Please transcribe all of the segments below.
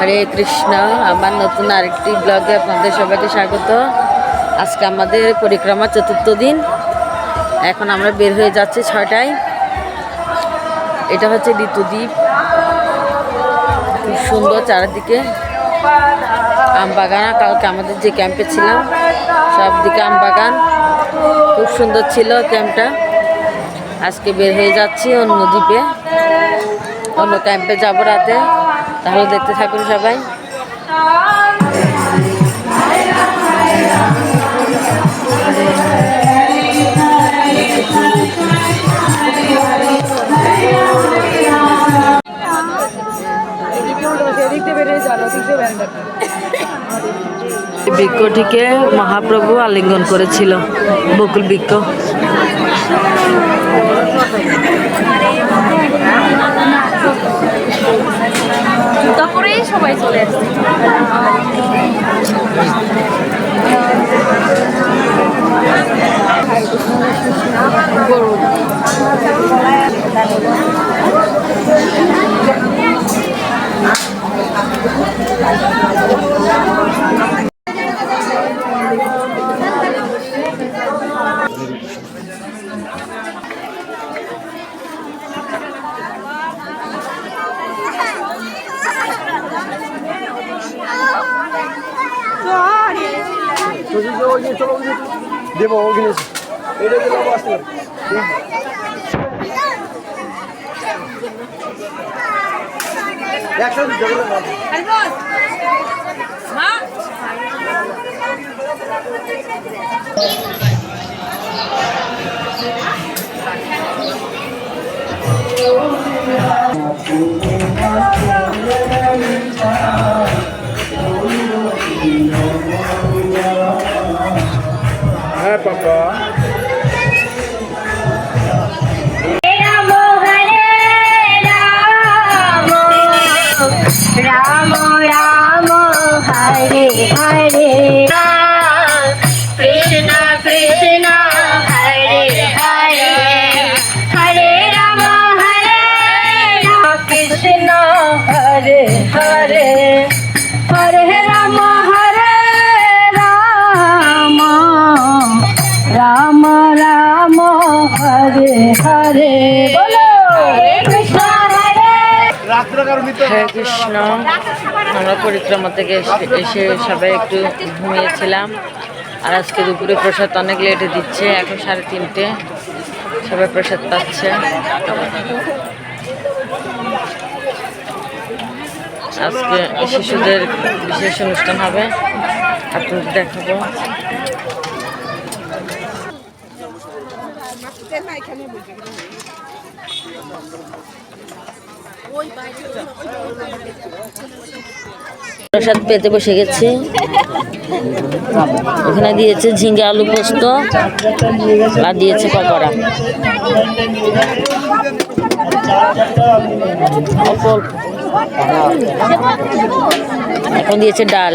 হরে কৃষ্ণ। আমার নতুন আরেকটি ব্লগে আপনাদের সবাইকে স্বাগত। আজকে আমাদের পরিক্রমা চতুর্থ দিন। এখন আমরা বের হয়ে যাচ্ছি ছয়টায়। এটা হচ্ছে ঋতুদ্বীপ খুব সুন্দর চারিদিকে। আম বাগান কালকে আমাদের যে ক্যাম্পে ছিলাম, সব দিকে আম বাগান। খুব সুন্দর ছিল ক্যাম্পটা। আজকে বের হয়ে যাচ্ছি অন্য দ্বীপে। অন্য ক্যাম্পে যাব রাতে। তাহলে দেখতে থাকুন সবাই। বৃক্ষটিকে মহাপ্রভু আলিঙ্গন করেছিল। বকুল বৃক্ষ। সবাই চলে আসছে। দেবো ওখানে এটা দিলে আসতে একসাথে জগলে হ্যাঁ পাপা রাম হরে রাম রাম রাম হরে হরে কৃষ্ণ কৃষ্ণ হরে হরে হরে রাম হরে রাম কৃষ্ণ হরে কৃষ্ণ। আমরা পরিক্রমা থেকে এসে সবাই একটু ঘুমিয়েছিলাম। আর আজকে দুপুরে প্রসাদ অনেক লেটে দিচ্ছে। এখন সাড়ে তিনটে। সবাই প্রসাদ পাচ্ছে। আজকে শিশুদের বিশেষ অনুষ্ঠান হবে। আপনাদের দেখাবো। প্রসাদ পেতে বসে গেছি ওখানে দিয়েছে ঝিঙ্গে আলু পোস্ত আর দিয়েছে পকোড়া। এখন দিয়েছে ডাল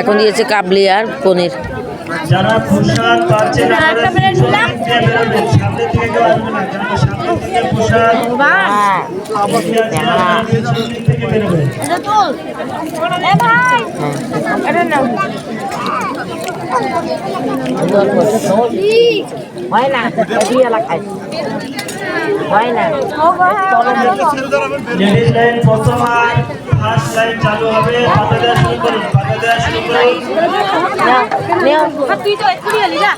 এখন দিয়েছে কাবলি আর পনির। যারা পাচ্ছেন আসবে না হয় না হয় না লেডিস লাইন প্রথম আর ফার্স্ট লাইন চালু হবে পাতা দেওয়া শুরু করুন পাতা দেওয়া শুরু করুন তুই তো এক্ষুনি এলি যা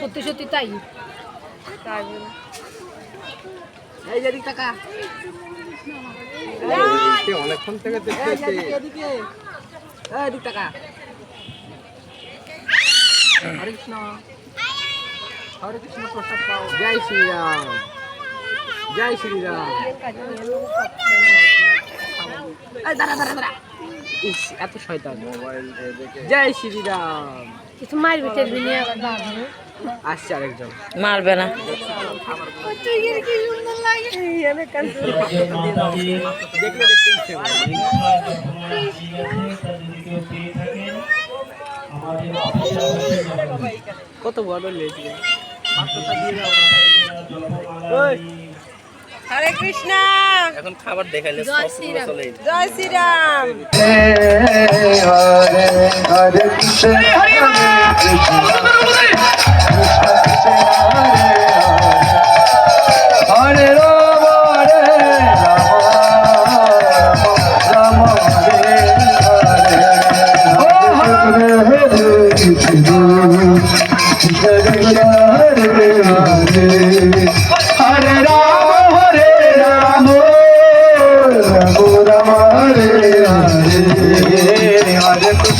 সত্যি সত্যি তাই? অনেকক্ষণ থেকে দেখতেছি। হরে কৃষ্ণ। হরে কৃষ্ণ প্রসাদ পাও। জয় শ্রীরাম। জয় শ্রীরাম। ইস এত শয়তান। মোবাইল জয় শ্রীরাম। কিছু মারবি নিয়ে আসছে আরেকজন। মারবে না। কত বড় লেগে হরে কৃষ্ণ এখন খাবার দেখাইলে জয় শ্রীরাম জয় শ্রীরাম হরে হরে কৃষ্ণ হরে রাম হরে রাম রাম হরে হরে হরে